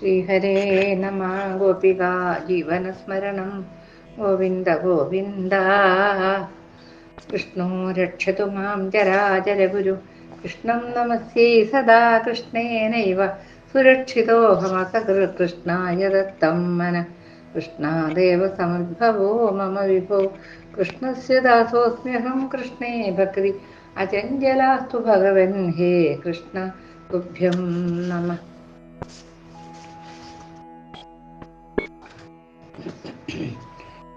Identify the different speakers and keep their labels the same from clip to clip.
Speaker 1: श्रीहरे नम। गोपिका जीवनस्मरणं गोविन्द गोविन्द। कृष्णो रक्षतु माँ जराजलगुरु कृष्णं नमस्ते सदा कृष्णेनैव। सुरक्षितो दत्तं मन। कृष्णादेव समद्भवो मम विभो। कृष्णस्य दासोऽस्म्यहं कृष्णे भक्ति। अचञ्जलास्तु भगवन् हे कृष्ण, तुभ्यं नमः।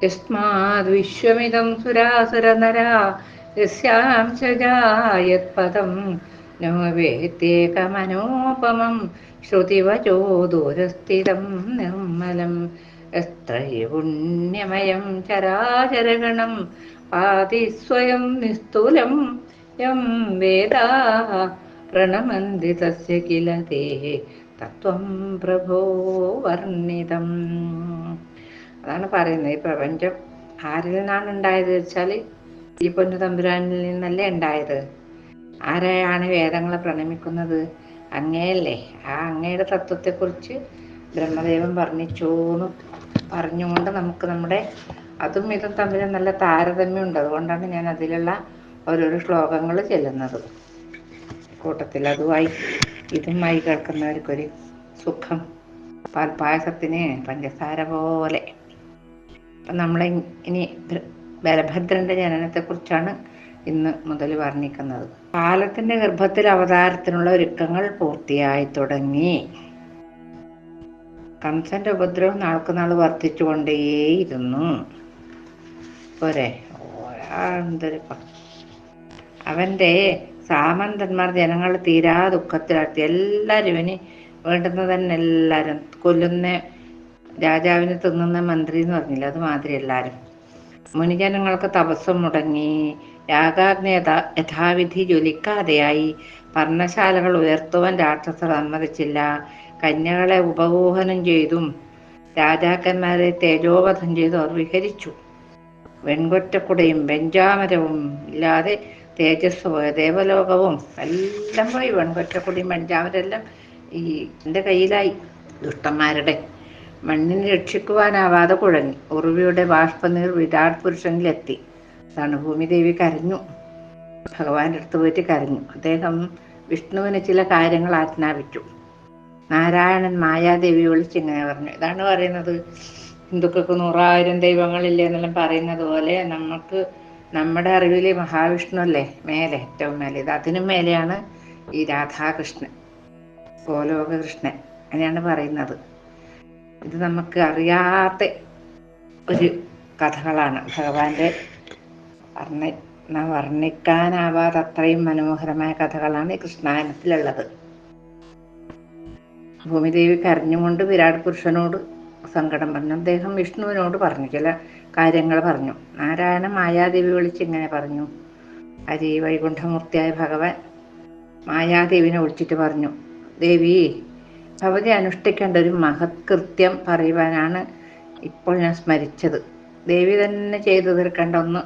Speaker 1: യസ്മാദ് വിശ്വമിതം സുരാസുരനരാ യസ്യാം ചായത്പദം നോവേത്തേകമനോപമം ശ്രുതിവചോ ദൂരസ്ഥിതം നിർമ്മലം എത്രയുണ്യമയം ചരാചരഗണം പാതി സ്വയം നിസ്തുലം യം വേദ പ്രണമന്തി തസ്യ കില തേ തത്വം പ്രഭോ വർണിതം അതാണ് പറയുന്നത്. ഈ പ്രപഞ്ചം ആരിൽ നിന്നാണ് ഉണ്ടായത് വെച്ചാൽ ഈ പൊന്നു തമ്പുരാനിൽ നിന്നല്ലേ ഉണ്ടായത്? ആരെയാണ് വേദങ്ങളെ പ്രണമിക്കുന്നത്? അങ്ങയല്ലേ. ആ അങ്ങയുടെ തത്വത്തെക്കുറിച്ച് ബ്രഹ്മദേവൻ പറഞ്ഞിച്ചോന്ന് പറഞ്ഞുകൊണ്ട് നമുക്ക് നമ്മുടെ അതും ഇതും തമ്മിൽ നല്ല താരതമ്യമുണ്ട്. അതുകൊണ്ടാണ് ഞാൻ അതിലുള്ള ഓരോരോ ശ്ലോകങ്ങൾ ചെല്ലുന്നത്. കൂട്ടത്തിൽ അതുമായി ഇതുമായി കേൾക്കുന്നവർക്കൊരു സുഖം. പാൽപ്പായസത്തിന് പഞ്ചസാര പോലെ. അപ്പം നമ്മൾ ഇനി ബലഭദ്രന്റെ ജനനത്തെക്കുറിച്ചാണ് ഇന്ന് മുതൽ വർണിക്കുന്നത് കാലത്തിന്റെ ഗർഭത്തിൽ അവതാരത്തിനുള്ള ഒരുക്കങ്ങൾ പൂർത്തിയായി തുടങ്ങി. കംസന്റെ ഉപദ്രവം നാൾക്ക് നാൾ വർദ്ധിച്ചുകൊണ്ടേയിരുന്നു. പോരെ? അവന്റെ സാമന്തന്മാർ ജനങ്ങൾ തീരാ ദുഃഖത്തിലാഴ്ത്തി. എല്ലാവരും ഇവന് വേണ്ടുന്ന തന്നെ എല്ലാവരും കൊല്ലുന്ന രാജാവിന് തിന്നുന്ന മന്ത്രി എന്ന് പറഞ്ഞില്ല അത് മാതിരി എല്ലാവരും മുനിജനങ്ങൾക്ക് തപസ്സം മുടങ്ങി യാഗാഗ്നി യഥാവിധി ജ്വലിക്കാതെയായി പർണശാലകൾ ഉയർത്തുവാൻ രാക്ഷസർ സമ്മതിച്ചില്ല. കന്യകളെ ഉപഗോഹനം ചെയ്തും രാജാക്കന്മാരെ തേജോവധം ചെയ്തു അവർ വിഹരിച്ചു. വെൺകൊറ്റക്കുടയും വെഞ്ചാമരവും ഇല്ലാതെ തേജസ് പോയ ദേവലോകവും എല്ലാം പോയി. വെൺകൊറ്റക്കുടിയും വെഞ്ചാമരെല്ലാം ഈ എന്റെ കയ്യിലായി. ദുഷ്ടന്മാരുടെ മണ്ണിനെ രക്ഷിക്കുവാനാവാതെ കുഴങ്ങി ഉറുവിയുടെ ബാഷ്പനീർ വിരാട് പുരുഷനിലെത്തി. അതാണ് ഭൂമിദേവി കരഞ്ഞു. ഭഗവാന്റെ അടുത്ത് പോയിട്ട് കരഞ്ഞു. അദ്ദേഹം വിഷ്ണുവിന് ചില കാര്യങ്ങൾ ആജ്ഞാപിച്ചു. നാരായണൻ മായാദേവി വിളിച്ച് ഇങ്ങനെ പറഞ്ഞു. ഇതാണ് പറയുന്നത് ഹിന്ദുക്കൾക്ക് നൂറായിരം ദൈവങ്ങളില്ലേ എന്നെല്ലാം പറയുന്നത് പോലെ നമുക്ക് നമ്മുടെ അറിവിൽ മഹാവിഷ്ണു അല്ലേ? മേലെ ഏറ്റവും മേലെ. ഇത് അതിനും മേലെയാണ് ഈ രാധാകൃഷ്ണൻ ഗോലോകകൃഷ്ണൻ. അങ്ങനെയാണ് പറയുന്നത്. ഇത് നമുക്ക് അറിയാത്ത ഒരു കഥകളാണ്. ഭഗവാന്റെ വർണ വർണിക്കാനാവാതെ അത്രയും മനോഹരമായ കഥകളാണ് ഈ കൃഷ്ണായനത്തിലുള്ളത്. ഭൂമിദേവി കരഞ്ഞുകൊണ്ട് വിരാട് പുരുഷനോട് സങ്കടം പറഞ്ഞു. അദ്ദേഹം വിഷ്ണുവിനോട് പറഞ്ഞു. ചില കാര്യങ്ങൾ പറഞ്ഞു. നാരായണ മായാദേവി വിളിച്ച് ഇങ്ങനെ പറഞ്ഞു. ഹരി വൈകുണ്ഠമൂർത്തിയായ ഭഗവാൻ മായാദേവിനെ വിളിച്ചിട്ട് പറഞ്ഞു. ദേവി ഭവതി അനുഷ്ഠിക്കേണ്ട ഒരു മഹത്കൃത്യം പറയുവാനാണ് ഇപ്പോൾ ഞാൻ സ്മരിച്ചത്. ദേവി തന്നെ ചെയ്തു തീർക്കേണ്ട ഒന്ന്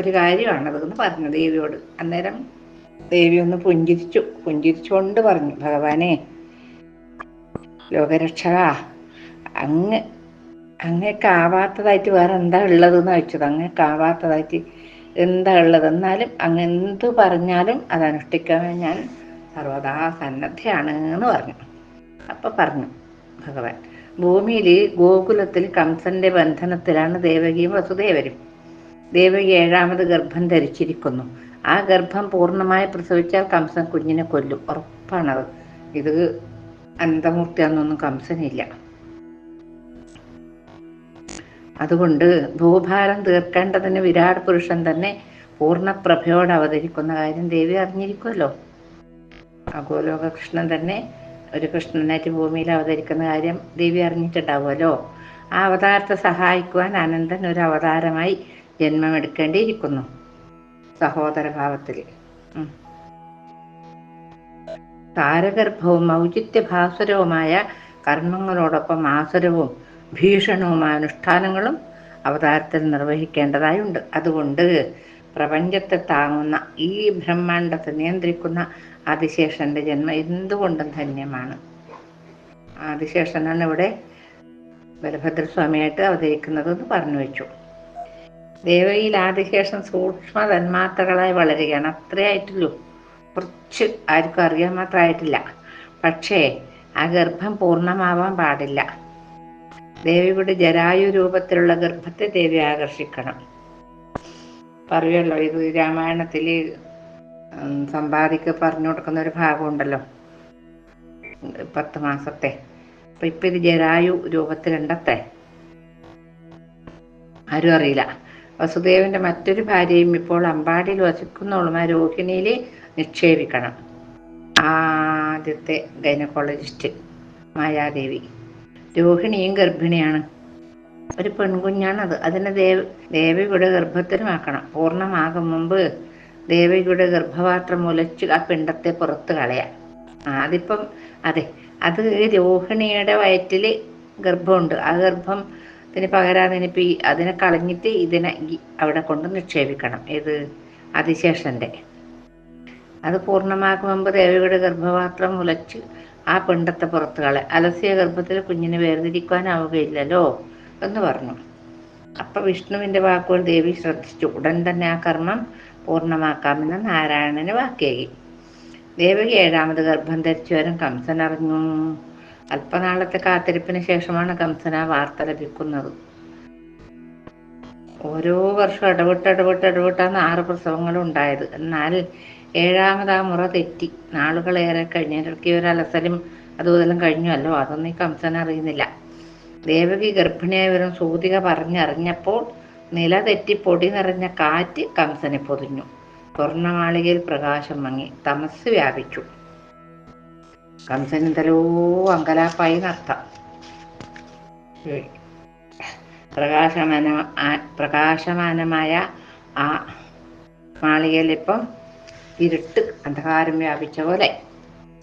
Speaker 1: ഒരു കാര്യമാണത് എന്ന് പറഞ്ഞു ദേവിയോട്. അന്നേരം ദേവി ഒന്ന് പുഞ്ചിരിച്ചു. പുഞ്ചിരിച്ചുകൊണ്ട് പറഞ്ഞു ഭഗവാനെ ലോകരക്ഷക അങ്ങ് അങ്ങേക്കാവാത്തതായിട്ട് വേറെ എന്താ ഉള്ളതെന്ന് വെച്ചത് അങ്ങേക്കാവാത്തതായിട്ട് എന്താ ഉള്ളത്? എന്നാലും അങ്ങ് എന്ത് പറഞ്ഞാലും അത് അനുഷ്ഠിക്കാൻ ഞാൻ സർവദാ സന്നദ്ധയാണ് എന്ന് പറഞ്ഞു. അപ്പൊ പറഞ്ഞു ഭഗവാൻ ഭൂമിയിൽ ഗോകുലത്തിൽ കംസന്റെ ബന്ധനത്തിലാണ് ദേവകിയും വസുദേവരും. ദേവകി ഏഴാമത് ഗർഭം ധരിച്ചിരിക്കുന്നു. ആ ഗർഭം പൂർണമായി പ്രസവിച്ചാൽ കംസൻ കുഞ്ഞിനെ കൊല്ലും. ഉറപ്പാണത്. ഇത് അനന്തമൂർത്തിയാണെന്നൊന്നും കംസനില്ല. അതുകൊണ്ട് ഭൂഭാരം തീർക്കേണ്ടതിന് വിരാട് പുരുഷൻ തന്നെ പൂർണപ്രഭയോട് അവതരിക്കുന്ന കാര്യം ദേവി അറിഞ്ഞിരിക്കുമല്ലോ അഗോലോക കൃഷ്ണൻ തന്നെ ഒരു കൃഷ്ണനായിട്ട് ഭൂമിയിൽ അവതരിക്കുന്ന കാര്യം ദേവി അറിഞ്ഞിട്ടുണ്ടാവുമല്ലോ. ആ അവതാരത്തെ സഹായിക്കുവാൻ അനന്തൻ ഒരു അവതാരമായി ജന്മമെടുക്കേണ്ടിയിരിക്കുന്നു. സഹോദരഭാവത്തിൽ താരഗർഭവും ഔചിത്യഭാസുരവുമായ കർമ്മങ്ങളോടൊപ്പം ആസുരവും ഭീഷണവുമായ അനുഷ്ഠാനങ്ങളും അവതാരത്തിൽ നിർവഹിക്കേണ്ടതായുണ്ട്. അതുകൊണ്ട് പ്രപഞ്ചത്തെ താങ്ങുന്ന ഈ ബ്രഹ്മാണ്ടത്തെ നിയന്ത്രിക്കുന്ന ആദിശേഷന്റെ ജന്മം എന്തുകൊണ്ടും ധന്യമാണ്. ആദിശേഷനാണ് ഇവിടെ ബലഭദ്രസ്വാമിയായിട്ട് അവതരിക്കുന്നതെന്ന് പറഞ്ഞു വെച്ചു. ദേവയിൽ ആദിശേഷൻ സൂക്ഷ്മ തന്മാത്രകളായി വളരുകയാണ്. അത്രേ ആയിട്ടുള്ളൂ കുറച്ച് ആർക്കും അറിയാൻ മാത്രമായിട്ടില്ല. പക്ഷേ ആ ഗർഭം പൂർണമാവാൻ പാടില്ല. ദേവിയുടെ ജരായു രൂപത്തിലുള്ള ഗർഭത്തെ ദേവി ആകർഷിക്കണം. പറയുമല്ലോ ഇത് രാമായണത്തിൽ സമ്പാദിക്ക് പറഞ്ഞു കൊടുക്കുന്ന ഒരു ഭാഗമുണ്ടല്ലോ പത്ത് മാസത്തെ. അപ്പൊ ഇപ്പൊ ഇത് ജരായു രൂപത്തിലുണ്ടത്തെ ആരും അറിയില്ല. വസുദേവന്റെ മറ്റൊരു ഭാര്യയും ഇപ്പോൾ അമ്പാടിയിൽ വസിക്കുന്നവളുമായ രോഹിണിയിൽ നിക്ഷേപിക്കണം. ആദ്യത്തെ ഗൈനക്കോളജിസ്റ്റ് മായാദേവി. രോഹിണിയും ഗർഭിണിയാണ്. ഒരു പെൺകുഞ്ഞാണത്. അതിനെ ദേവ ദേവിയുടെ ഗർഭത്തിലുമാക്കണം. പൂർണമാകും മുമ്പ് ദേവിയുടെ ഗർഭപാത്രം മുലച്ച് ആ പിണ്ടത്തെ പുറത്ത് കളയാം. അതിപ്പം അതെ അത് രോഹിണിയുടെ വയറ്റിൽ ഗർഭമുണ്ട്. ആ ഗർഭത്തിന് പകരാതിനിപ്പോൾ ഈ അതിനെ കളഞ്ഞിട്ട് ഇതിനെ അവിടെ കൊണ്ട് നിക്ഷേപിക്കണം. ഏത് അതിശേഷന്റെ. അത് പൂർണമാക്കും മുമ്പ് ദേവിയുടെ ഗർഭപാത്രം മുലച്ച് ആ പിണ്ടത്തെ പുറത്ത് കളെ. അലസിയ ഗർഭത്തിൽ കുഞ്ഞിനെ വേർതിരിക്കാനാവുകയില്ലല്ലോ എന്ന് പറഞ്ഞു. അപ്പൊ വിഷ്ണുവിന്റെ വാക്കുകൾ ദേവി ശ്രദ്ധിച്ചു. ഉടൻ തന്നെ ആ കർമ്മം പൂർണമാക്കാമെന്ന് നാരായണന് വാക്കേകി. ദേവകി ഏഴാമത് ഗർഭം ധരിച്ചു വരും കംസൻ അറിഞ്ഞു അല്പനാളത്തെ കാത്തിരിപ്പിന് ശേഷമാണ് കംസൻ ആ വാർത്ത ലഭിക്കുന്നത്. ഓരോ വർഷം ഇടവിട്ട് ഇടവിട്ട് ഇടവിട്ടാണ് ആറ് പ്രസവങ്ങളും ഉണ്ടായത്. എന്നാൽ ഏഴാമത് ആ മുറ തെറ്റി. നാളുകളേറെ കഴിഞ്ഞിടയ്ക്ക് ഒരു അലസലും അതുപോലെല്ലാം കഴിഞ്ഞുവല്ലോ അതൊന്നും ഈ കംസൻ അറിയുന്നില്ല. ദേവകി ഗർഭിണിയായി വരും സൂതിക പറഞ്ഞറിഞ്ഞപ്പോൾ നില തെറ്റി പൊടി നിറഞ്ഞ കാറ്റ് കംസനെ പൊതിഞ്ഞു. സ്വർണമാളികയിൽ പ്രകാശം മങ്ങി. തമസ് വ്യാപിച്ചു. കംസൻ എന്തലോ അങ്കലാപ്പായി നർത്തം പ്രകാശമാന പ്രകാശമാനമായ ആ മാളികയിൽ ഇപ്പം ഇരുട്ട് അന്ധകാരം വ്യാപിച്ച പോലെ.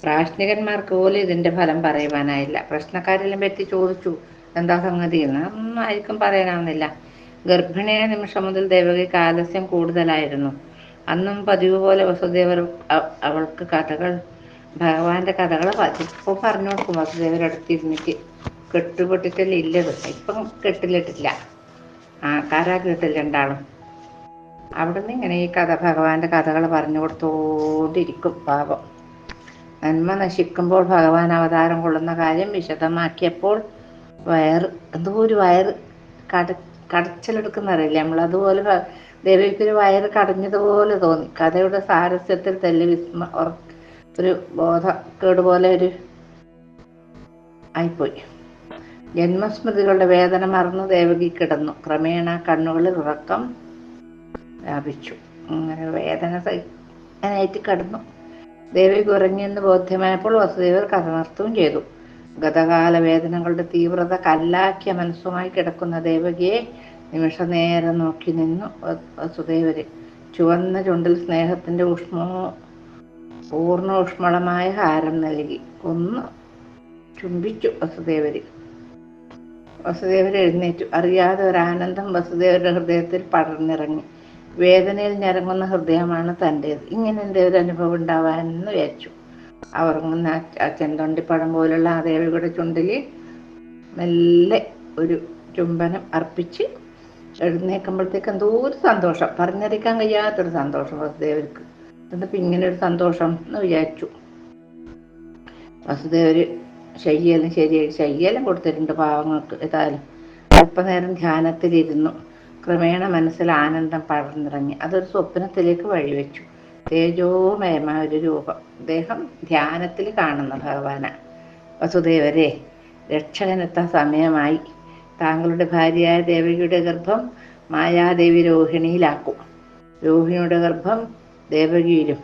Speaker 1: പ്രാശ്നികന്മാർക്ക് പോലും ഇതിന്റെ ഫലം പറയുവാനായില്ല. പ്രശ്നക്കാരെല്ലാം പറ്റി ചോദിച്ചു. എന്താ സംഗതി? എന്ന് ആർക്കും പറയാനാവുന്നില്ല. ഗർഭിണിയായ നിമിഷം മുതൽ ദേവകിക്ക് ആലസ്യം കൂടുതലായിരുന്നു. അന്നും പതിവ് പോലെ വസുദേവർ അവൾക്ക് കഥകൾ ഭഗവാന്റെ കഥകൾ ഇപ്പോൾ പറഞ്ഞു കൊടുക്കും. വസുദേവർ അടുത്തിരുന്നിട്ട് കെട്ടുപൊട്ടിട്ടല്ല ഇല്ലത്. ഇപ്പം കെട്ടിലിട്ടില്ല. ആ കാരാ കേട്ടില്ല രണ്ടാളും അവിടുന്ന് ഇങ്ങനെ ഈ കഥ ഭഗവാന്റെ കഥകൾ പറഞ്ഞു കൊടുത്തോണ്ടിരിക്കും പാപം നന്മ നശിക്കുമ്പോൾ ഭഗവാൻ അവതാരം കൊള്ളുന്ന കാര്യം വിശദമാക്കിയപ്പോൾ വയറ് എന്തോ ഒരു വയറ് കട കടച്ചിലെടുക്കുന്നറിയില്ല നമ്മൾ അതുപോലെ ദേവിക്കൊരു വയറ് കടഞ്ഞതുപോലെ തോന്നി. കഥയുടെ സാരസ്യത്തിൽ തെല്ല് വിസ്മ ഒരു ബോധക്കേട് പോലെ ഒരു ആയിപ്പോയി. ജന്മസ്മൃതികളുടെ വേദന മറന്നു ദേവകി കിടന്നു. ക്രമേണ കണ്ണുകളിൽ ഉറക്കം വ്യാപിച്ചു. അങ്ങനെ വേദന സഹിക്കാനായിട്ട് കിടന്നു. ദേവി കുറഞ്ഞെന്ന് ബോധ്യമായപ്പോൾ വസുദേവർ കഥ നിർത്തുകയും ചെയ്തു. ഗതകാല വേദനകളുടെ തീവ്രത കല്ലാക്കിയ മനസ്സുമായി കിടക്കുന്ന ദേവകിയെ നിമിഷനേരം നോക്കി നിന്നു വസുദേവര് ചുവന്ന ചുണ്ടിൽ സ്നേഹത്തിന്റെ ഊഷ്മോ പൂർണ ഊഷ്മളമായ ഹാരം നൽകി. ഒന്ന് ചുംബിച്ചു വസുദേവര്. വസുദേവർ എഴുന്നേറ്റു. അറിയാതെ ഒരു ആനന്ദം വസുദേവരുടെ ഹൃദയത്തിൽ പടർന്നിറങ്ങി. വേദനയിൽ ഞരങ്ങുന്ന ഹൃദയമാണ് തന്റേത് ഇങ്ങനെ എന്റെ ഒരു അനുഭവം ഉണ്ടാവാനെന്ന് വിചാരിച്ചു. ഉറങ്ങുന്ന ചെന്തൊണ്ടിപ്പഴം പോലുള്ള ആ ദേവിയുടെ ചുണ്ടിൽ മെല്ലെ ഒരു ചുംബനം അർപ്പിച്ച് എഴുന്നേക്കുമ്പോഴത്തേക്ക് എന്തോ ഒരു സന്തോഷം. പറഞ്ഞറിയിക്കാൻ കഴിയാത്തൊരു സന്തോഷം വസുദേവർക്ക്. എന്നിപ്പോൾ ഇങ്ങനെ ഒരു സന്തോഷം എന്ന് വിചാരിച്ചു. വസുദേവര് ശയ്യലും ശരിയായി ശയ്യലും കൊടുത്തിട്ടുണ്ട് പാവങ്ങൾക്ക്. ഏതായാലും അല്പനേരം ധ്യാനത്തിലിരുന്നു. ക്രമേണ മനസ്സിൽ ആനന്ദം പടർന്നിറങ്ങി. അതൊരു സ്വപ്നത്തിലേക്ക് വഴിവെച്ചു. തേജോമയമായ ഒരു രൂപം. അദ്ദേഹം ധ്യാനത്തിൽ കാണുന്ന ഭഗവാനാണ് വസുദേവരെ രക്ഷകനെത്താൻ സമയമായി താങ്കളുടെ ഭാര്യയായ ദേവകിയുടെ ഗർഭം മായാദേവി രോഹിണിയിലാക്കും. രോഹിണിയുടെ ഗർഭം ദേവകിയിലും.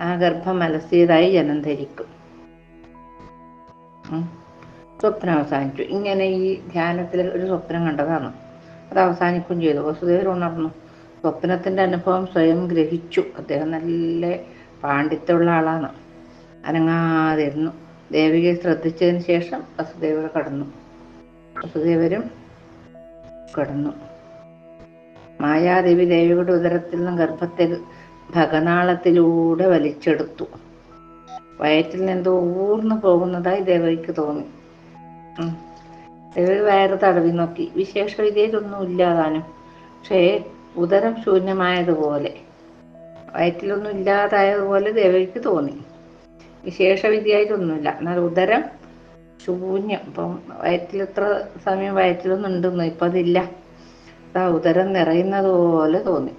Speaker 1: ആ ഗർഭം അലസ്യതായി ജനം ധരിക്കും. സ്വപ്നം അവസാനിച്ചു. ഇങ്ങനെ ഈ ധ്യാനത്തിൽ ഒരു സ്വപ്നം കണ്ടതാണ്? അത് അവസാനിക്കുകയും ചെയ്തു. വസുദേവർ ഉണർന്നു. സ്വപ്നത്തിന്റെ അനുഭവം സ്വയം ഗ്രഹിച്ചു. അദ്ദേഹം നല്ല പാണ്ഡിത്യമുള്ള ആളാണ്. അനങ്ങാതിരുന്നു. ദേവികയെ ശ്രദ്ധിച്ചതിന് ശേഷം വസുദേവർ കടന്നു. വസുദേവരും കടന്നു. മായാദേവി ദേവിയുടെ ഉദരത്തിൽ നിന്നും ഗർഭത്തിൽ ഭഗനാളത്തിലൂടെ വലിച്ചെടുത്തു. വയറ്റിൽ നിന്ന് ഊർന്നു പോകുന്നതായി ദേവയ്ക്ക് തോന്നി. ദേവി വയറ് തടവി നോക്കി. വിശേഷ വിദ്യയിലൊന്നും ഇല്ലാതാനും പക്ഷേ ഉദരം ശൂന്യമായതുപോലെ. വയറ്റിലൊന്നും ഇല്ലാതായതുപോലെ ദേവയ്ക്ക് തോന്നി. വിശേഷ വിധിയായിട്ടൊന്നുമില്ല എന്നാൽ ഉദരം ശൂന്യം. ഇപ്പം വയറ്റിൽ എത്ര സമയം വയറ്റിലൊന്നും ഉണ്ടെന്ന് ഇപ്പം അതില്ല ആ ഉദരം നിറയുന്നത് പോലെ തോന്നി.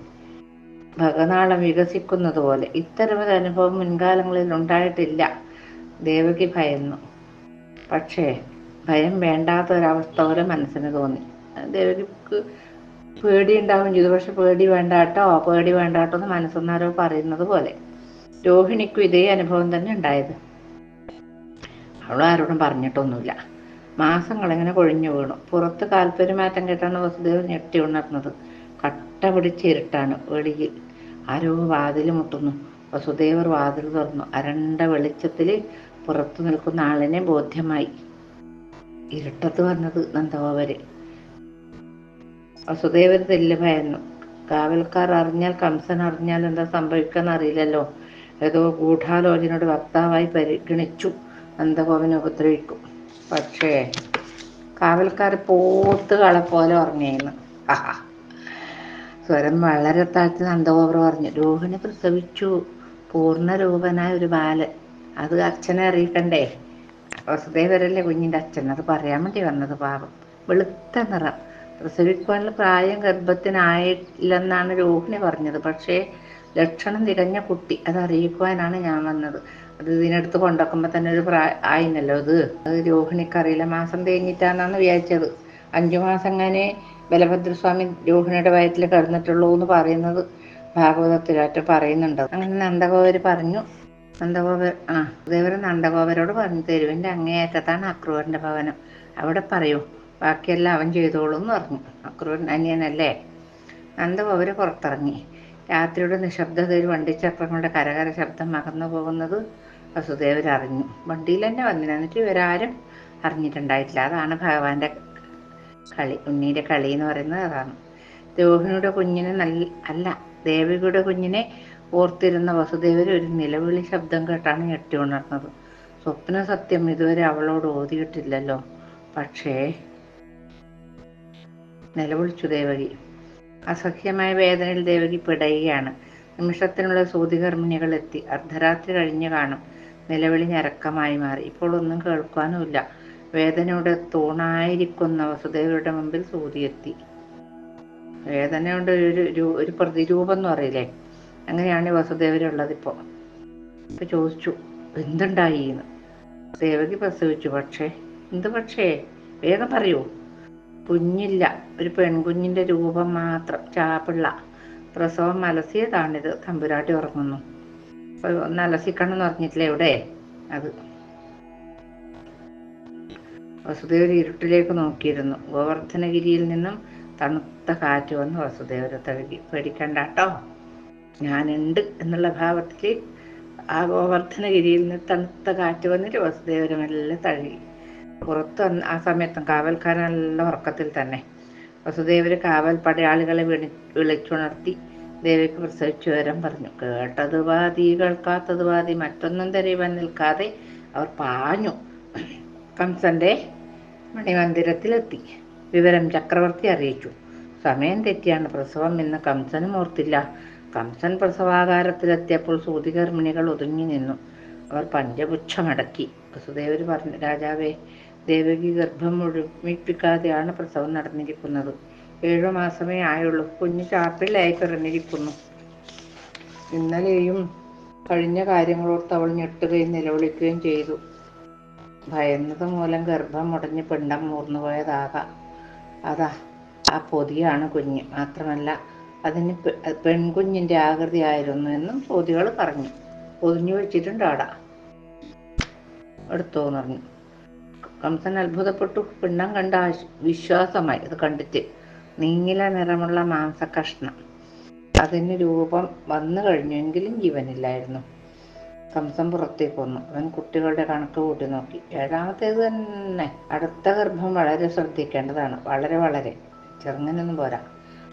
Speaker 1: ഭഗനാളം വികസിക്കുന്നത് പോലെ ഇത്തരമൊരു അനുഭവം മുൻകാലങ്ങളിൽ ഉണ്ടായിട്ടില്ല. ദേവകി ഭയന്നു. പക്ഷേ ഭയം വേണ്ടാത്ത ഒരവസ്ഥ പോലെ മനസ്സിന് തോന്നി. ദേവകിക്ക് പേടി ഉണ്ടാവും ചെയ്തു. പക്ഷെ പേടി വേണ്ടാട്ടോ. പേടി വേണ്ടാട്ടോ എന്ന് മനസ്സന്നാരോ പറയുന്നത് പോലെ. രോഹിണിക്കും ഇതേ അനുഭവം തന്നെ ഉണ്ടായത്. അവൾ ആരോടും പറഞ്ഞിട്ടൊന്നുമില്ല. മാസങ്ങൾ ഇങ്ങനെ കൊഴിഞ്ഞു വീണു. പുറത്ത് കാൽപ്പര്യമാറ്റം കേട്ടാണ് വസുദേവ് ഞെട്ടി ഉണർന്നത്. കട്ട പിടിച്ച് ഇരുട്ടാണ് വെളിയിൽ. ആരോ വാതിൽ മുട്ടുന്നു. വസുദേവർ വാതിൽ തുറന്നു. അരണ്ട വെളിച്ചത്തിൽ പുറത്തു നിൽക്കുന്ന ആളിനെ ബോധ്യമായി. ഇരുട്ടത്ത് വന്നത് നന്ദഗോപര് വസുദേവർ തെല്ല് ഭയന്നു കാവൽക്കാർ അറിഞ്ഞാൽ കംസൻ അറിഞ്ഞാൽ എന്താ സംഭവിക്കാന്ന് അറിയില്ലല്ലോ. ഏതോ ഗൂഢാലോചനയുടെ വക്താവായി പരിഗണിച്ചു. നന്ദഗോപനെ ഉപദ്രവിക്കും. പക്ഷേ കാവൽക്കാർ പോത്ത് കളപ്പോലെ പോലെ ഉറങ്ങിയെന്ന് സ്വരം വളരെ താഴ്ത്തി നന്ദഗോപർ പറഞ്ഞു. രോഹിണി പ്രസവിച്ചു. പൂർണരൂപനായ ഒരു ബാലൻ. അത് അച്ഛനെ അറിയിക്കണ്ടേ? വസുദേവരല്ലേ കുഞ്ഞിന്റെ അച്ഛൻ? അത് പറയാൻ വേണ്ടി വന്നത് പാപം വെളുത്ത നിറം. പ്രസവിക്കുവാനുള്ള പ്രായം ഗർഭത്തിനായില്ലെന്നാണ് രോഹിണി പറഞ്ഞത്. പക്ഷേ ലക്ഷണം തികഞ്ഞ കുട്ടി അത് അറിയിക്കുവാനാണ് ഞാൻ വന്നത്. അത് ഇതിനടുത്ത് കൊണ്ടുവെക്കുമ്പോൾ തന്നെ ഒരു പ്രായ ആയിന്നല്ലോ അത്? അത് രോഹിണിക്കറിയില്ല. മാസം തേഞ്ഞിട്ടാന്നാണ് വിചാരിച്ചത്. അഞ്ചു മാസം അങ്ങനെ ബലഭദ്രസ്വാമി രോഹിണിയുടെ വയറ്റിൽ കിടന്നിട്ടുള്ളൂ എന്ന് പറയുന്നത് ഭാഗവതത്തിലായിട്ട് പറയുന്നുണ്ട്. അങ്ങനെ നന്ദഗോപര് പറഞ്ഞു. നന്ദഗോപർ ആ ദേവർ നന്ദഗോപരോട് പറഞ്ഞു തെരുവിന്റെ അങ്ങേയറ്റത്താണ് അക്രൂരന്റെ ഭവനം. അവിടെ പറയൂ. ബാക്കിയെല്ലാം അവൻ ചെയ്തോളും എന്ന് പറഞ്ഞു. അക്രൂരൻ അനിയനല്ലേ? നന്ദഗോപര് പുറത്തിറങ്ങി. രാത്രിയുടെ നിശബ്ദതയിൽ വണ്ടിച്ചക്രങ്ങളുടെ കരകര ശബ്ദം മകന്നു പോകുന്നത് വസുദേവർ അറിഞ്ഞു. വണ്ടിയിൽ തന്നെ വന്നില്ല എന്നിട്ട് ഇവരാരും അറിഞ്ഞിട്ടുണ്ടായിട്ടില്ല. അതാണ് ഭഗവാന്റെ കളി ഉണ്ണിയുടെ കളി എന്ന് പറയുന്നത് അതാണ്. രോഹിണിയുടെ കുഞ്ഞിനെ നല്ല അല്ല ദേവികയുടെ കുഞ്ഞിനെ ഓർത്തിരുന്ന വസുദേവർ ഒരു നിലവിളി ശബ്ദം കേട്ടാണ് ഞെട്ടി ഉണർന്നത് സ്വപ്ന സത്യം ഇതുവരെ അവളോട് ഓതിയിട്ടില്ലല്ലോ. പക്ഷേ നിലവിളിച്ചു ദേവകി. അസഹ്യമായ വേദനയിൽ ദേവകി പിടയുകയാണ്. നിമിഷത്തിനുള്ള സൂതികർമ്മിണികൾ എത്തി. അർദ്ധരാത്രി കഴിഞ്ഞു കാണും. നിലവിളി ഞരക്കമായി മാറി. ഇപ്പോൾ ഒന്നും കേൾക്കാനുമില്ല. വേദനയുടെ തൂണായിരിക്കുന്ന വസുദേവരുടെ മുമ്പിൽ സൂതിയെത്തി. വേദനയുടെ ഒരു ഒരു പ്രതിരൂപം എന്ന് പറയില്ലേ? അങ്ങനെയാണ് വസുദേവരുള്ളത് ഇപ്പോൾ ഇപ്പൊ? ചോദിച്ചു എന്തുണ്ടായി? എന്ന്. ദേവകി പ്രസവിച്ചു. പക്ഷേ എന്ത് പക്ഷേ? വേഗം പറയൂ. കുഞ്ഞില്ല. ഒരു പെൺകുഞ്ഞിന്റെ രൂപം മാത്രം. ചാപ്പിള്ള. പ്രസവം അലസിയതാണിത്. തമ്പുരാട്ടി ഉറങ്ങുന്നു. ഒന്ന് അലസിക്കണം എന്ന് പറഞ്ഞിട്ടില്ലേ ഇവിടെ? അത്. വസുദേവർ ഇരുട്ടിലേക്ക് നോക്കിയിരുന്നു. ഗോവർദ്ധനഗിരിയിൽ നിന്നും തണുത്ത കാറ്റ് വന്ന് വസുദേവരെ തഴുകി. പേടിക്കണ്ട കേട്ടോ ഞാനുണ്ട് എന്നുള്ള ഭാവത്തിൽ ആ ഗോവർദ്ധനഗിരിയിൽ നിന്ന് തണുത്ത കാറ്റ് വന്നിട്ട് വസുദേവരെ മെല്ലെ തഴുകി. പുറത്ത് ആ സമയത്തും കാവൽക്കാരൻ നല്ല ഉറക്കത്തിൽ തന്നെ. വസുദേവര് കാവൽ പടയാളികളെ വിളി വിളിച്ചുണർത്തി ദേവിക്ക് പ്രസവിച്ചു വരം പറഞ്ഞു. കേട്ടത് വാതി കേൾക്കാത്തത് വാതി മറ്റൊന്നും തെരുവാൻ നിൽക്കാതെ അവർ പാഞ്ഞു. കംസന്റെ മണിമന്ദിരത്തിലെത്തി. വിവരം ചക്രവർത്തി അറിയിച്ചു. സമയം തെറ്റിയാണ്. പ്രസവം എന്ന് കംസനും ഓർത്തില്ല കംസൻ പ്രസവാകാരത്തിലെത്തിയപ്പോൾ സൂതികർമ്മിണികൾ ഒതുങ്ങി നിന്നു. അവർ പഞ്ചപുച്ഛമടക്കി. വസുദേവർ പറഞ്ഞു രാജാവേ ദേവകി ഗർഭം മുഴുമിപ്പിക്കാതെയാണ് പ്രസവം നടന്നിരിക്കുന്നത്. ഏഴു മാസമേ ആയുള്ളൂ. കുഞ്ഞു ചാപ്പിള്ളയായി പിറന്നിരിക്കുന്നു. ഇന്നലെയും കഴിഞ്ഞ കാര്യങ്ങളോർത്ത് അവൾ ഞെട്ടുകയും നിലവിളിക്കുകയും ചെയ്തു. ഭയന്നത് മൂലം ഗർഭം മുടഞ്ഞ് പിണ്ടം മൂർന്നുപോയതാകാം. അതാ ആ പൊതിയാണ് കുഞ്ഞ്. മാത്രമല്ല അതിന് പെൺകുഞ്ഞിന്റെ ആകൃതി ആയിരുന്നു എന്നും ചോദ്യകൾ പറഞ്ഞു. പൊതിഞ്ഞു വെച്ചിട്ടുണ്ട് ആടാ. എടുത്തോന്ന് പറഞ്ഞു. കംസൻ അത്ഭുതപ്പെട്ടു. പിണ്ണം കണ്ട വിശ്വാസമായി. അത് കണ്ടിട്ട് നീങ്ങില നിറമുള്ള മാംസകഷ്ണം. അതിന് രൂപം വന്നു കഴിഞ്ഞെങ്കിലും ജീവനില്ലായിരുന്നു. കംസൻ പുറത്തേക്ക് വന്നു. അവൻ കുട്ടികളുടെ കണക്ക് കൂട്ടി നോക്കി. ഏഴാമത്തേത് തന്നെ. അടുത്ത ഗർഭം വളരെ ശ്രദ്ധിക്കേണ്ടതാണ്. വളരെ വളരെ. ചെറുങ്ങനൊന്നും പോരാ.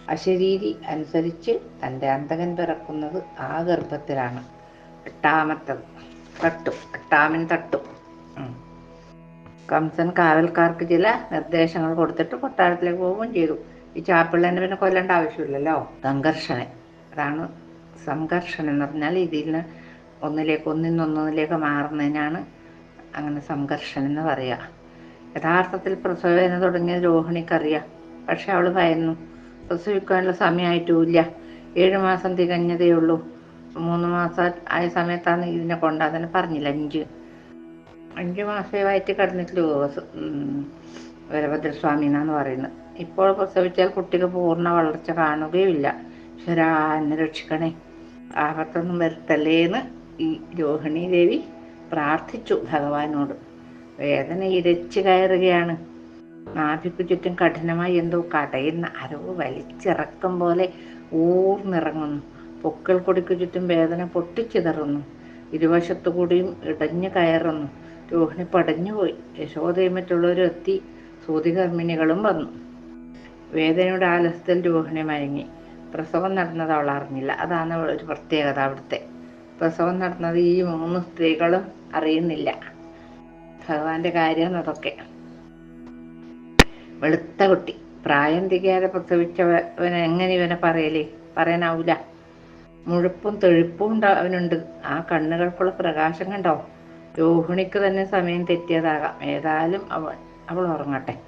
Speaker 1: അശരീരി അനുസരിച്ച് തന്റെ അന്തകൻ പിറക്കുന്നത് ആ ഗർഭത്തിലാണ്. എട്ടാമത്തത്. തട്ടു. എട്ടാമൻ തട്ടും. കംസൻ കാവൽക്കാർക്ക് ചില നിർദ്ദേശങ്ങൾ കൊടുത്തിട്ട് കൊട്ടാരത്തിലേക്ക് പോവുകയും ചെയ്തു. ഈ ചാപ്പിള്ളേനെ പിന്നെ കൊല്ലേണ്ട ആവശ്യമില്ലല്ലോ? സംഘർഷണൻ അതാണ് സംഘർഷണം എന്ന് പറഞ്ഞാൽ ഇതിൽ നിന്ന് ഒന്നിലേക്ക് ഒന്നിൽ നിന്നൊന്നിലേക്ക് മാറുന്നതിനാണ് അങ്ങനെ സംഘർഷണം എന്ന് പറയുക. യഥാർത്ഥത്തിൽ പ്രസവേദന തുടങ്ങിയത് രോഹിണിക്കറിയാം. പക്ഷെ അവൾ ഭയന്നു. പ്രസവിക്കാനുള്ള സമയമായിട്ടുമില്ല ഏഴ് മാസം തികഞ്ഞതേ ഉള്ളൂ. മൂന്ന് മാസം ആയ സമയത്താണ് ഇതിനെ കൊണ്ടാ തന്നെ പറഞ്ഞില്ല. അഞ്ച് അഞ്ച് മാസമായിട്ട് ഉം, വീരഭദ്രസ്വാമി എന്നാണ് പറയുന്നത്. ഇപ്പോൾ പ്രസവിച്ചാൽ കുട്ടിക്ക് പൂർണ വളർച്ച കാണുകയുമില്ല. ശരാ എന്നെ രക്ഷിക്കണേ. ആപത്തൊന്നും വരുത്തല്ലേന്ന് ഈ രോഹിണി ദേവി പ്രാർത്ഥിച്ചു ഭഗവാനോട്. വേദന ഇരച്ചു കയറുകയാണ്. നാഭിക്കു ചുറ്റും കഠിനമായി എന്തോ കടയുന്ന അരവ് വലിച്ചിറക്കം പോലെ ഊർന്നിറങ്ങുന്നു. പൊക്കൾ കൊടിക്കു ചുറ്റും വേദന പൊട്ടിച്ചിതറുന്നു. ഇരുവശത്തു കൂടിയും ഇടഞ്ഞു കയറുന്നു. രോഹിണി പടഞ്ഞുപോയി യശോദയും മറ്റുള്ളവരും എത്തി. സൂതികർമ്മിണികളും വന്നു. വേദനയുടെ ആലസ്യത്തിൽ രോഹിണി മയങ്ങി. പ്രസവം നടന്നത് അവൾ അറിഞ്ഞില്ല. അതാണ് ഒരു പ്രത്യേകത അവിടുത്തെ. പ്രസവം നടന്നത് ഈ മൂന്ന് സ്ത്രീകളും അറിയുന്നില്ല. ഭഗവാന്റെ കാര്യം അതൊക്കെ. വെളുത്ത കുട്ടി. പ്രായം തികയാതെ പ്രസവിച്ചവനെ എങ്ങനെ ഇവനെ പറയലേ? പറയാനാവൂല. മുഴുപ്പും തെഴുപ്പും ഉണ്ട് അവനുണ്ട്. ആ കണ്ണുകൾക്കുള്ള പ്രകാശം കണ്ടോ? രോഹിണിക്ക് തന്നെ സമയം തെറ്റിയതാകാം. ഏതായാലും അവൾ അവൾ ഉറങ്ങട്ടെ.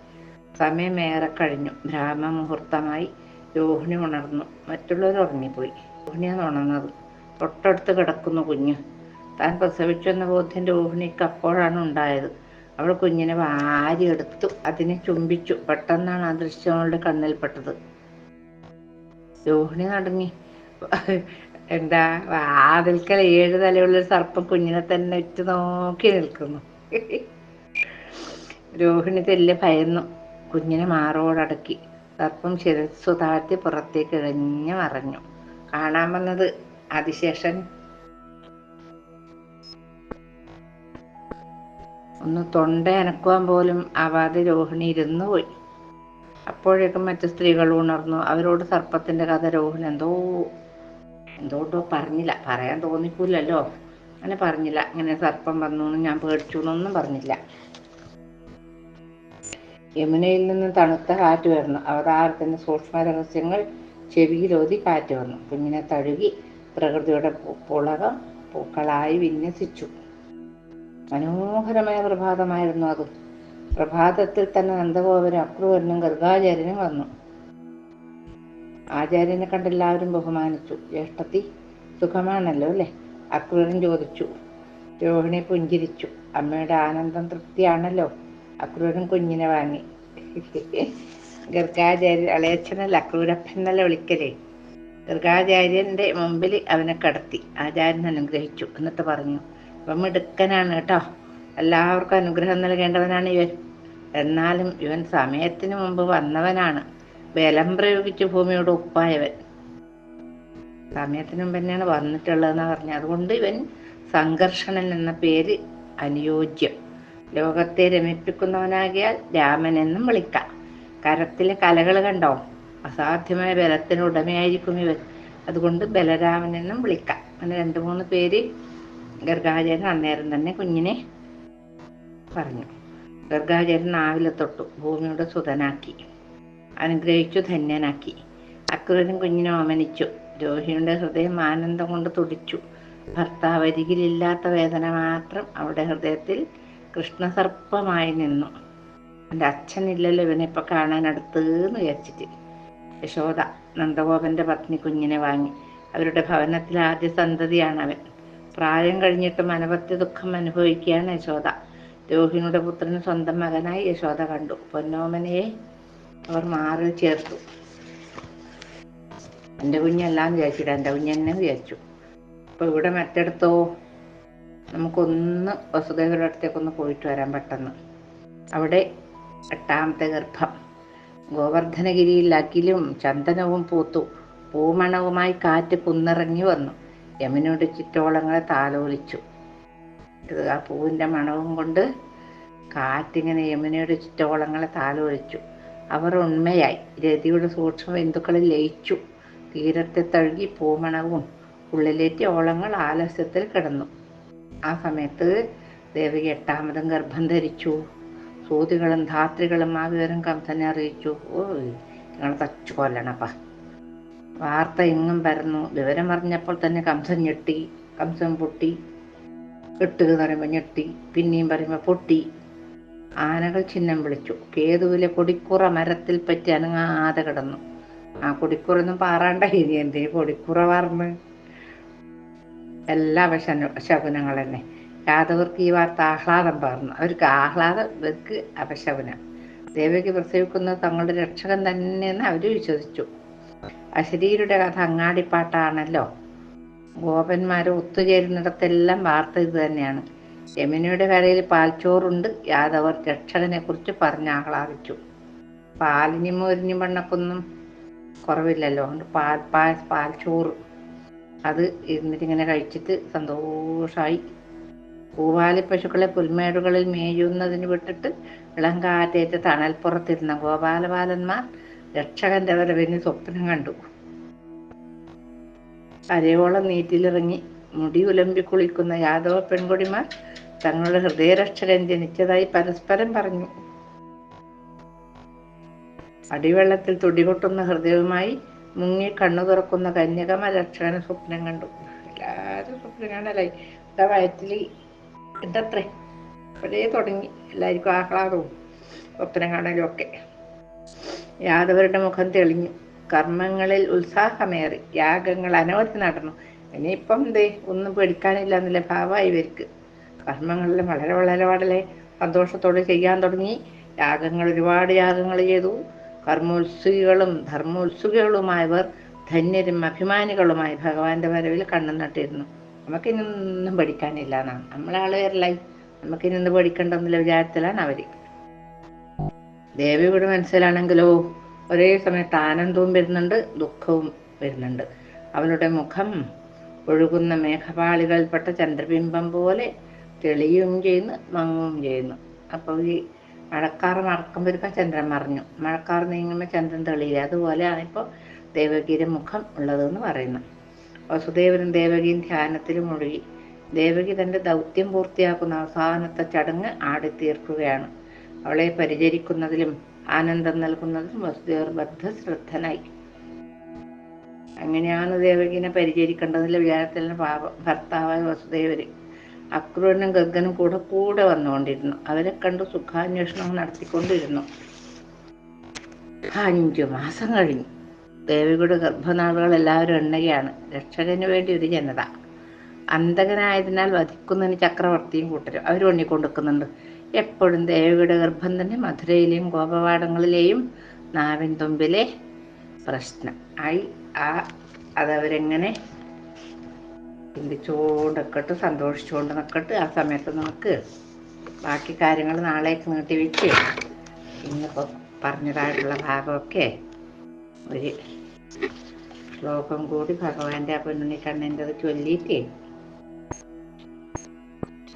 Speaker 1: സമയം ഏറെ കഴിഞ്ഞു. ബ്രാഹ്മ മുഹൂർത്തമായി രോഹിണി ഉണർന്നു. മറ്റുള്ളവർ ഉറങ്ങിപ്പോയി. രോഹിണിയാണ് ഉണർന്നത്. തൊട്ടടുത്ത് കിടക്കുന്നു കുഞ്ഞ്. താൻ പ്രസവിച്ചെന്ന ബോധ്യം രോഹിണിക്ക് അപ്പോഴാണ് ഉണ്ടായത്. അവൾ കുഞ്ഞിനെ വാരിയെടുത്തു അതിനെ ചുംബിച്ചു. പെട്ടെന്നാണ് ആ ദൃശ്യം അവളുടെ കണ്ണിൽപ്പെട്ടത് രോഹിണി നടങ്ങി. എന്താ വാതിൽക്കൽ ഏഴ് തലയുള്ള സർപ്പം കുഞ്ഞിനെ തന്നെ ഇട്ട് നോക്കി നിൽക്കുന്നു. രോഹിണി തെല്ലെ ഭയന്നു കുഞ്ഞിനെ മാറോടടക്കി. സർപ്പം ശിരസ്സു താഴ്ത്തി പുറത്തേക്ക് ഇഴഞ്ഞു മറഞ്ഞു. കാണാൻ വന്നത് അതിശേഷൻ. ഒന്ന് തൊണ്ട അനക്കുവാൻ പോലും ആവാതെ രോഹിണി ഇരുന്നു പോയി. അപ്പോഴേക്കും മറ്റു സ്ത്രീകൾ ഉണർന്നു. അവരോട് സർപ്പത്തിന്റെ കഥ രോഹിണി എന്തോ എന്തോട്ടോ പറഞ്ഞില്ല. പറയാൻ തോന്നിക്കൂലല്ലോ. അങ്ങനെ പറഞ്ഞില്ല. ഇങ്ങനെ സർപ്പം വന്നു ഞാൻ പേടിച്ചു എന്നൊന്നും പറഞ്ഞില്ല. യമുനയിൽ നിന്ന് തണുത്ത കാറ്റ് വരുന്നു. അവതാരത്തിന്റെ സൂക്ഷ്മ രഹസ്യങ്ങൾ ചെവിയിലോതി കാറ്റ് വന്നു. കുഞ്ഞിനെ തഴുകി പ്രകൃതിയുടെ പുളകം പൂക്കളായി വിന്യസിച്ചു. മനോഹരമായ പ്രഭാതമായിരുന്നു അത്. പ്രഭാതത്തിൽ തന്നെ നന്ദഗോപുരം അക്രൂരനും ഗർഗാചാര്യനും വന്നു. ആചാര്യനെ കണ്ട് എല്ലാവരും ബഹുമാനിച്ചു. ജ്യേഷ്ഠത്തി സുഖമാണല്ലോ അല്ലേ? അക്രൂരൻ ചോദിച്ചു. രോഹിണി പുഞ്ചിരിച്ചു. അമ്മയുടെ ആനന്ദം തൃപ്തിയാണല്ലോ. അക്രൂരൻ കുഞ്ഞിനെ വാങ്ങി. ഗർഗാചാര്യൻ അളയച്ചനല്ല അക്രൂരപ്പൻ എന്നല്ല വിളിക്കലേ. ഗർഗാചാര്യന്റെ മുമ്പിൽ അവനെ കടത്തി. ആചാര്യൻ അനുഗ്രഹിച്ചു. എന്നിട്ട് പറഞ്ഞു ഇവൻ മിടുക്കനാണ് കേട്ടോ. എല്ലാവർക്കും അനുഗ്രഹം നൽകേണ്ടവനാണ് ഇവൻ. എന്നാലും ഇവൻ സമയത്തിന് മുമ്പ് വന്നവനാണ്. ബലം പ്രയോഗിച്ച് ഭൂമിയോട് ഒപ്പായവൻ. സമയത്തിന് മുമ്പ് തന്നെയാണ് വന്നിട്ടുള്ളതെന്ന് പറഞ്ഞത് അതുകൊണ്ട് ഇവൻ സംഘർഷണൻ എന്ന പേര് അനുയോജ്യം. ലോകത്തെ രമിപ്പിക്കുന്നവനാകിയാൽ രാമൻ എന്നും വിളിക്കാം. കരത്തിലെ കലകൾ കണ്ടോ? അസാധ്യമായ ബലത്തിന് ഉടമയായിരിക്കും ഇവൻ. അതുകൊണ്ട് ബലരാമൻ എന്നും വിളിക്കാം. അങ്ങനെ രണ്ട് മൂന്ന് പേര് ഗർഗാചാര്യൻ അന്നേരം തന്നെ കുഞ്ഞിനെ പറഞ്ഞു. ഗർഗാചാര്യൻ നാവിലെ തൊട്ടു. ഭൂമിയുടെ സുതനാക്കി. അനുഗ്രഹിച്ചു ധന്യനാക്കി. അക്രൂരൻ കുഞ്ഞിനെ ഓമനിച്ചു രോഹിണിയുടെ ഹൃദയം ആനന്ദം കൊണ്ട് തുടിച്ചു. ഭർത്താവ് അരികിലില്ലാത്ത വേദന മാത്രം അവിടെ ഹൃദയത്തിൽ കൃഷ്ണസർപ്പമായി നിന്നു. എന്റെ അച്ഛനില്ലല്ലോ ഇവനെ ഇപ്പം കാണാൻ അടുത്ത് എന്ന് വിചാരിച്ചിട്ട്. യശോദ നന്ദഗോപന്റെ പത്നി കുഞ്ഞിനെ വാങ്ങി. അവരുടെ ഭവനത്തിൽ ആദ്യ സന്തതിയാണ് അവൻ. പ്രായം കഴിഞ്ഞിട്ട് അനവത്യ ദുഃഖം അനുഭവിക്കുകയാണ് യശോദ. രോഹിണിയുടെ പുത്രന് സ്വന്തം മകനായി യശോദ കണ്ടു. പൊന്നോമനയെ അവർ മാറി ചേർത്തു. എന്റെ കുഞ്ഞെല്ലാം വിചാരിച്ചില്ല എന്റെ കുഞ്ഞെന്നെ വിചാരിച്ചു. അപ്പൊ ഇവിടെ മറ്റെടുത്തോ? നമുക്കൊന്ന് വസുദേവരുടെ അടുത്തേക്കൊന്ന് പോയിട്ട് വരാൻ പെട്ടെന്ന്. അവിടെ എട്ടാമത്തെ ഗർഭം. ഗോവർദ്ധനഗിരിയിൽ അഖിലും ചന്ദനവും പൂത്തു. പൂമണവുമായി കാറ്റ് കുന്നിറങ്ങി വന്നു. യമുനയുടെ ചുറ്റോളങ്ങളെ താലോലിച്ചു. ആ പൂവിന്റെ മണവും കൊണ്ട് കാറ്റിങ്ങനെ യമുനയുടെ ചുറ്റോളങ്ങളെ താലോലിച്ചു. അവർ ഉണ്മയായി. രതിയുടെ സൂക്ഷ്മ ബിന്ദുക്കളിൽ ലയിച്ചു. തീരത്തെ തഴുകി പൂമണവും ഉള്ളിലേറ്റി ഓളങ്ങൾ ആലസ്യത്തിൽ കിടന്നു. ആ സമയത്ത് ദേവി എട്ടാമതും ഗർഭം ധരിച്ചു. സൂതികളും ധാത്രികളും ആ വിവരം കംസനെ അറിയിച്ചു. ഓ നിങ്ങൾ തച്ചു കൊല്ലണപ്പ. വാർത്ത എങ്ങും പരന്നു. വിവരം അറിഞ്ഞപ്പോൾ തന്നെ കംസൻ ഞെട്ടി. കംസൻ പൊട്ടി. കെട്ടുക പറയുമ്പോൾ ഞെട്ടി. പിന്നെയും പറയുമ്പോൾ പൊട്ടി. ആനകൾ ചിഹ്നം വിളിച്ചു. കേതുവിലെ കൊടിക്കുറ മരത്തിൽ പറ്റി അനങ്ങാതെ കിടന്നു. ആ കൊടിക്കുറൊന്നും പാറാണ്ട ഇനി എന്തേ കൊടിക്കുറ പറഞ്ഞ് എല്ലാ അവശന ശകുനങ്ങൾ തന്നെ യാദവർക്ക് ഈ വാർത്ത ആഹ്ലാദം പകർന്നു അവർക്ക് ആഹ്ലാദം ഇവർക്ക് അപശകുനം. ദേവയ്ക്ക് പ്രസവിക്കുന്നത് തങ്ങളുടെ രക്ഷകൻ തന്നെയെന്ന് അവർ വിശ്വസിച്ചു. അശരീരുടെ കഥ അങ്ങാടിപ്പാട്ടാണല്ലോ. ഗോപന്മാരെ ഒത്തുചേരുന്നിടത്തെല്ലാം വാർത്ത ഇത് തന്നെയാണ്. യമുനയുടെ കരയിൽ പാൽച്ചോറുണ്ട്. യാദവർ രക്ഷകനെ കുറിച്ച് പറഞ്ഞ് ആഹ്ലാദിച്ചു. പാലിനും മോരിനും വണ്ണക്കൊന്നും കുറവില്ലല്ലോ. അതുകൊണ്ട് പാൽ പാൽ പാൽച്ചോറ്. അത് ഇരുന്നിട്ടിങ്ങനെ കഴിച്ചിട്ട് സന്തോഷമായി പൂവാലി പശുക്കളെ പുൽമേടുകളിൽ മേയുന്നതിന് വിട്ടിട്ട് ഇളം കാറ്റേറ്റ് തണൽപ്പുറത്തിരുന്ന ഗോപാലബാലന്മാർ രക്ഷകന്റെ വരവിന് സ്വപ്നം കണ്ടു. അരയോളം നീറ്റിലിറങ്ങി മുടി ഉലമ്പി കുളിക്കുന്ന യാദവ പെൺകുടിമാർ തങ്ങളുടെ ഹൃദയരക്ഷകൻ ജനിച്ചതായി പരസ്പരം പറഞ്ഞു. അടിവെള്ളത്തിൽ തുടികൊട്ടുന്ന ഹൃദയവുമായി മുങ്ങി കണ്ണു തുറക്കുന്ന കന്യകമ രക്ഷകന് സ്വപ്നം കണ്ടു. എല്ലാവരും സ്വപ്നം കാണലായി. എന്താ വയറ്റിൽ ഇതത്രേ. ഇപ്പോഴേ തുടങ്ങി. എല്ലാവർക്കും ആഹ്ലാദവും സ്വപ്നം കാണലും ഒക്കെ. യാദവരുടെ മുഖം തെളിഞ്ഞു. കർമ്മങ്ങളിൽ ഉത്സാഹമേറി. യാഗങ്ങൾ അനവധി നടന്നു. ഇനിയിപ്പം എന്തേ ഒന്നും പേടിക്കാനില്ല എന്നുള്ള ഭാവമായി ഇവർക്ക്. കർമ്മങ്ങളിൽ വളരെ വളരെ വളരെ സന്തോഷത്തോടെ ചെയ്യാൻ തുടങ്ങി. യാഗങ്ങൾ ഒരുപാട് യാഗങ്ങൾ ചെയ്തു. കർമ്മോത്സുകികളും ധർമ്മോത്സുകികളുമായവർ ധന്യരും അഭിമാനികളുമായി ഭഗവാന്റെ വരവിൽ കണ്ണു നട്ടിരുന്നു. നമുക്കിനി ഒന്നും പഠിക്കാനില്ല എന്നാണ്. നമ്മളാളുകാരല്ലായി നമുക്കിനി ഒന്ന് പഠിക്കണ്ടെന്നുള്ള വിചാരത്തിലാണ് അവർ ദേവിയുടെ മനസ്സിലാണെങ്കിലോ ഒരേ സമയത്ത് ആനന്ദവും വരുന്നുണ്ട് ദുഃഖവും വരുന്നുണ്ട്. അവളുടെ മുഖം ഒഴുകുന്ന മേഘപാളികളിൽപ്പെട്ട ചന്ദ്രബിംബം പോലെ തെളിയുകയും ചെയ്യുന്നു മങ്ങുകയും ചെയ്യുന്നു. അപ്പോൾ ഈ മഴക്കാർ മറക്കം വരുമ്പോൾ ചന്ദ്രൻ മറിഞ്ഞു. മഴക്കാർ നീങ്ങുമ്പോൾ ചന്ദ്രൻ തെളിയില്ല. അതുപോലെയാണ് ഇപ്പോൾ ദേവകിയുടെ മുഖം ഉള്ളതെന്ന് പറയുന്നു വസുദേവനും ദേവകിയും ധ്യാനത്തിൽ മുഴുകി. ദേവകി തന്റെ ദൗത്യം പൂർത്തിയാക്കുന്ന അവസാനത്തെ ചടങ്ങ് ആടിത്തീർക്കുകയാണ്. അവളെ പരിചരിക്കുന്നതിലും ആനന്ദം നൽകുന്നതിലും വസുദേവർ ബദ്ധശ്രദ്ധനായി. അങ്ങനെയാണ് ദേവകിനെ പരിചരിക്കേണ്ടതിലെ വിചാരത്തിൽ പാപ ഭർത്താവായ വസുദേവര് അക്രൂരനും ഗർഗനും കൂടെ കൂടെ വന്നുകൊണ്ടിരുന്നു. അവരെ കണ്ട് സുഖാന്വേഷണം നടത്തിക്കൊണ്ടിരുന്നു. അഞ്ചു മാസം കഴിഞ്ഞു. ദേവിയുടെ ഗർഭനാളുകൾ എല്ലാവരും എണ്ണുകയാണ് രക്ഷകന് വേണ്ടി ഒരു ജനത. അന്തകനായതിനാൽ വധിക്കുന്നതിന് ചക്രവർത്തിയും കൂട്ടരും അവർ എണ്ണിക്കൊണ്ടിരിക്കുന്നുണ്ട് എപ്പോഴും ദേവിയുടെ ഗർഭം തന്നെ മധുരയിലെയും ഗോപവാടങ്ങളിലെയും നാവിൻ തുമ്പിലെ പ്രശ്നം. ആയി ആ അതവരെങ്ങനെ ചിന്തിച്ചുകൊണ്ടൊക്കെ സന്തോഷിച്ചുകൊണ്ട് നിൽക്കട്ട് ആ സമയത്ത് നമുക്ക് ബാക്കി കാര്യങ്ങൾ നാളേക്ക് നീട്ടി വെച്ച് ഇന്നിപ്പോൾ പറഞ്ഞതായിട്ടുള്ള ഭാഗമൊക്കെ ഒരു ശ്ലോകം കൂടി ഭഗവാന്റെ ആ പൊന്നുണ്ണി കണ്ണന്റെ അത് ചൊല്ലിയിട്ട്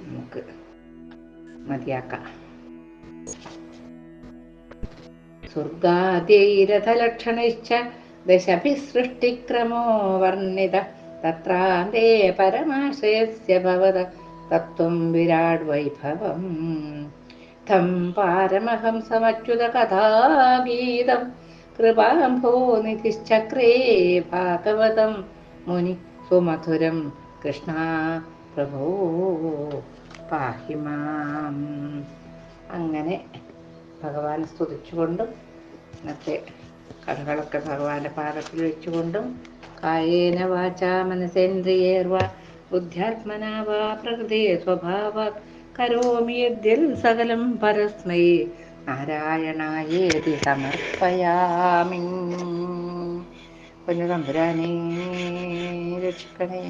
Speaker 1: നമുക്ക് മതിയാക്കാം. സ്വർഗാദ്യൈരഥലക്ഷണൈശ്ച ദശഭിസൃഷ്ടിക്രമോ വർണിത പരമാശയസ്യ ഭവത തത്വം വിരാട് വൈഭവം തം പാരമഹംസമച്യുത കഥാഗീതം കൃപാംഭോ നിധിശ്ചക്രേ ഭാഗവതം മുനി സുമധുരം കൃഷ്ണ പ്രഭോ പാഹിമാം അങ്ങനെ ഭഗവാനെ സ്തുതിച്ചുകൊണ്ടും ഇന്നത്തെ കഥകളൊക്കെ ഭഗവാന്റെ പാദത്തിൽ വെച്ചുകൊണ്ടും കായേന വാച മനസേന്ദ്രിയേർവ ബുദ്ധ്യാത്മന വാ പ്രകൃതി സ്വഭാവ കരോമി യദ്യൽ സകലം പരസ്മൈ നാരായണായേതി സമർപ്പയാമി പൊന്നു തമ്പുരാനേ രക്ഷിക്കണേ